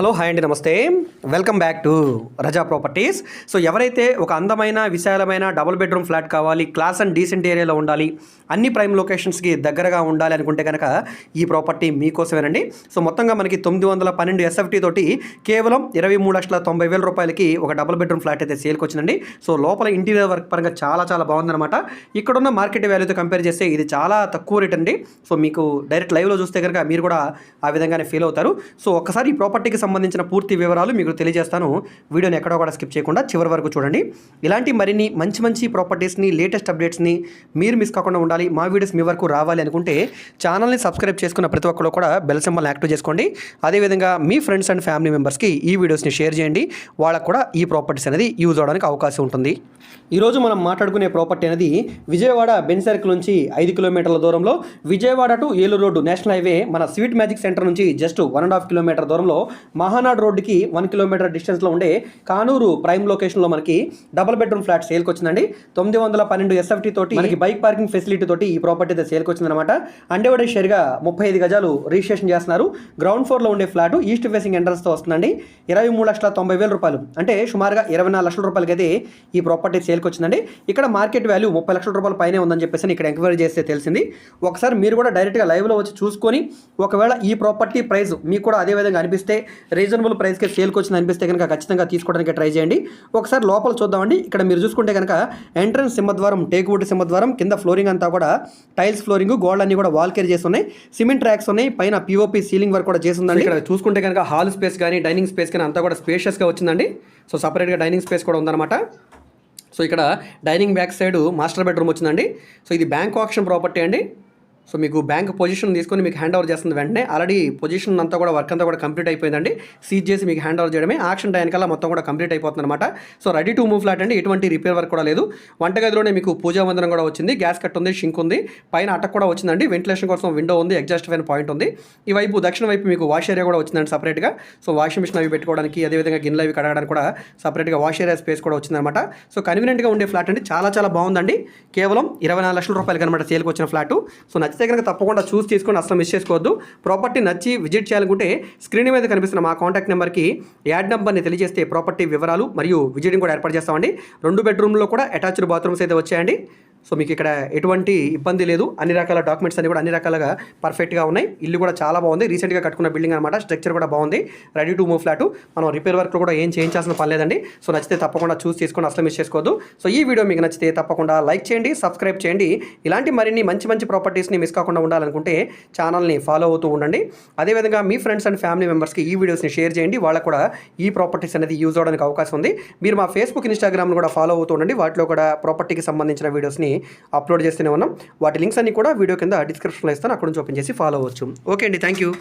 Hello hi అండి నమస్తే. Welcome back to Raja properties so ఎవరైతే ఒక అందమైన విశాలమైన డబుల్ బెడ్రూమ్ ఫ్లాట్ కావాలి క్లాస్ అండ్ డీసెంట్ ఏరియాలో ఉండాలి అన్ని ప్రైమ్ లొకేషన్స్కి దగ్గరగా ఉండాలి అనుకుంటే కనుక ఈ ప్రాపర్టీ మీకోసమేనండి. సో మొత్తంగా మనకి తొమ్మిది వందల పన్నెండు ఎస్ఎఫ్టీ తోటి కేవలం ఇరవై మూడు లక్షల తొంభై వేల రూపాయలకి ఒక డబుల్ బెడ్రూమ్ ఫ్లాట్ అయితే సేల్కి వచ్చిందండి. సో లోపల ఇంటీరియర్ వర్క్ పరంగా చాలా చాలా బాగుందన్నమాట. ఇక్కడున్న మార్కెట్ వాల్యూతో కంపేర్ చేస్తే ఇది చాలా తక్కువ రేట్ అండి. సో మీకు డైరెక్ట్ లైవ్లో చూస్తే కనుక మీరు కూడా ఆ విధంగానే ఫీల్ అవుతారు. సో ఒకసారి ఈ ప్రాపర్టీకి సంబంధించిన పూర్తి వివరాలు మీకు తెలియజేస్తాను. వీడియోని ఎక్కడో కూడా స్కిప్ చేయకుండా చివరి వరకు చూడండి. ఇలాంటి మరిన్ని మంచి మంచి ప్రాపర్టీస్ని లేటెస్ట్ అప్డేట్స్ని మీరు మిస్ కాకుండా ఉండాలి మా వీడియోస్ మీ వరకు రావాలి అనుకుంటే ఛానల్ని సబ్స్క్రైబ్ చేసుకున్న ప్రతి ఒక్కరు కూడా బెల్ సింబల్ యాక్టివ్ చేసుకోండి. అదేవిధంగా మీ ఫ్రెండ్స్ అండ్ ఫ్యామిలీ మెంబర్స్కి ఈ వీడియోస్ని షేర్ చేయండి. వాళ్ళకు కూడా ఈ ప్రాపర్టీస్ అనేది యూజ్ అవడానికి అవకాశం ఉంటుంది. ఈరోజు మనం మాట్లాడుకునే ప్రాపర్టీ అనేది విజయవాడ బెన్ సర్కిల్ నుంచి ఐదు కిలోమీటర్ల దూరంలో Vijayawada to Eluru road national highway మన స్వీట్ మ్యాజిక్ సెంటర్ నుంచి just one and half kilometre దూరంలో మహానాడ్ రోడ్డుకి వన్ కిలోమీటర్ డిస్టెన్స్లో ఉండే కానూరు ప్రైమ్ లొకేషన్లో మనకి డబుల్ బెడ్రూమ్ ఫ్లాట్ సేల్కి వచ్చిందండి తొమ్మిది వందల పన్నెండు ఎస్ఎఫ్టీ తోటి మనకి బైక్ పార్కింగ్ ఫెసిలిటీ తోటి ఈ ప్రాపర్టీ అయితే సేల్కి వచ్చిందనమాట అండేవాడే షేర్గా ముప్పై ఐదు గజాలు రిజిస్ట్రేషన్ చేస్తున్నారు. గ్రౌండ్ ఫ్లోర్లో ఉండే ఫ్లాట్ ఈస్ట్ ఫేసింగ్ ఎంట్రన్స్తో వస్తుందండి. ఇరవై మూడు లక్షల తొంభై వేల రూపాయలు. అంటే సుమారుగా ఇరవై నాలుగు లక్షల రూపాయలకి అయితే ఈ ప్రాపర్టీ సేల్కి వచ్చిందండి ఇక్కడ మార్కెట్ వాల్యూ ముప్పై లక్షల రూపాయల పైనే ఉందని చెప్పేసి ఇక్కడ ఎంక్వైరీ చేస్తే తెలిసింది. ఒకసారి మీరు కూడా డైరెక్ట్గా లైవ్లో వచ్చి చూసుకొని ఒకవేళ ఈ ప్రాపర్టీ ప్రైస్ మీకు కూడా అదే విధంగా అనిపిస్తే రీజనబుల్ ప్రైస్కి సేల్కి వచ్చింది అనిపిస్తే కనుక ఖచ్చితంగా తీసుకోవడానికి ట్రై చేయండి. ఒకసారి లోపల చూద్దామండి. ఇక్కడ మీరు చూసుకుంటే కనుక ఎంట్రన్స్ సింహద్వారం టేకువుడ్ సింహద్వారం కింద ఫ్లోరింగ్ అంతా కూడా టైల్స్ ఫ్లోరింగ్ గోల్డ్ అన్ని కూడా వాల్ కేర్ చేసి ఉన్నాయి సిమెంట్ ట్రాక్స్ ఉన్నాయి. పైన పీఓపీ సీలింగ్ వర్క్ కూడా చేసి ఉందండి ఇక్కడ చూసుకుంటే కనుక హాల్ స్పేస్ కానీ డైనింగ్ స్పేస్ కానీ అంతా కూడా స్పేషియస్గా వచ్చిందండి. సో సపరేట్గా డైనింగ్ స్పేస్ కూడా ఉందన్నమాట. సో ఇక్కడ dining back side master bedroom వచ్చిందండి. సో ఇది బ్యాంక్ ఆప్షన్ ప్రాపర్టీ అండి. సో మీకు బ్యాంక్ పొజిషన్ తీసుకొని మీకు హ్యాండ్ ఓవర్ చేస్తుంది వెంటనే. ఆల్రెడీ పొజిషన్ అంతా కూడా వర్క్ అంతా కూడా కంప్లీట్ అయిపోయిందండి. సీజ్ చేసి మీకు హ్యాండ్ ఓవర్ చేయడమే. ఆక్షన్ టైం కల్లా మొత్తం కూడా కంప్లీట్ అయిపోతుంది అనమాట so ready to move flat అండి. ఎటువంటి రిపేర్ వర్క్ కూడా లేదు. వంటగదిలోనే మీకు పూజా మందిరం కూడా వచ్చింది. గ్యాస్ కట్ ఉంది షింక్ ఉంది. పైన అటక్ కూడా వచ్చిందండి. వెంటిలేషన్ కోసం విండో ఉంది ఎగ్జాస్ట్ ఫ్యాన్ పాయింట్ ఉంది. ఈ వైపు దక్షిణ వైపు మీకు వాష్ ఏరియా కూడా వచ్చిందండి సపరేట్గా సో వాషింగ్ మిషన్ అవి పెట్టుకోవడానికి అదేవిధంగా గిన్నెలు అవి కడగడానికి కూడా సపరేట్గా వాష్ ఏరియా స్పేస్ కూడా వచ్చిందనమాట సో కన్వీనియంట్గా ఉండే ఫ్లాట్ అండి. చాలా చాలా బాగుందండి. కేవలం ఇరవై నాలుగు లక్షల రూపాయలకి అనమాట సేల్కి వచ్చిన ఫ్లాట్ సో నచ్చితే కనుక తప్పకుండా చూసి తీసుకొని అసలు మిస్ చేసుకోవద్దు. ప్రాపర్టీ నచ్చి విజిట్ చేయాలనుకుంటే స్క్రీన్ మీద కనిపిస్తున్న మా కాంటాక్ట్ నెంబర్కి యాడ్ నెంబర్ని తెలియజేస్తే ప్రాపర్టీ వివరాలు మరియు విజిటింగ్ కూడా ఏర్పాటు చేస్తామండి. రెండు బెడ్రూమ్లో కూడా అటాచ్డ్ బాత్రూమ్స్ అయితే వచ్చాయండి. సో మీకు ఇక్కడ ఎటువంటి ఇబ్బంది లేదు. అన్ని రకాల డాక్యుమెంట్స్ అన్ని కూడా అన్ని రకాలుగా పర్ఫెక్ట్గా ఉన్నాయి. ఇల్లు కూడా చాలా బాగుంది. రీసెంట్గా కట్టుకున్న బిల్డింగ్ అనమాట స్ట్రక్చర్ కూడా బాగుంది. రెడీ టు మూవ్ ఫ్లాట్ మనం రిపేర్ వర్క్ కూడా ఏం చేయించాల్సిన పని లేదండి. సో నచ్చితే తప్పకుండా చూస్ చేసుకొని అసలు మిస్ చేసుకోవద్దు. సో ఈ వీడియో మీకు నచ్చితే తప్పకుండా లైక్ చేయండి సబ్స్క్రైబ్ చేయండి. ఇలాంటి మరిన్ని మంచి మంచి ప్రాపర్టీస్ని మిస్ కాకుండా ఉండాలనుకుంటే ఛానల్ని ఫాలో అవుతూ ఉండండి. అదేవిధంగా మీ ఫ్రెండ్స్ అండ్ ఫ్యామిలీ మెంబర్స్కి ఈ వీడియోస్ని షేర్ చేయండి. వాళ్ళకు కూడా ఈ ప్రాపర్టీస్ అనేది యూజ్ అవడానికి అవకాశం ఉంది. మీరు మా ఫేస్బుక్ ఇన్స్టాగ్రామ్ను కూడా ఫాలో అవుతూ ఉండండి. వాటిలో కూడా ప్రాపర్టీకి సంబంధించిన వీడియోస్ని అప్లోడ్ చేస్తూనే ఉన్నాం. వాటి లింక్స్ అన్ని కూడా వీడియో కింద డిస్క్రిప్షన్లో ఇస్తాను. అక్కడ నుంచి ఓపెన్ చేసి ఫాలో అవ్వచ్చు. ఓకే అండి. Thank you.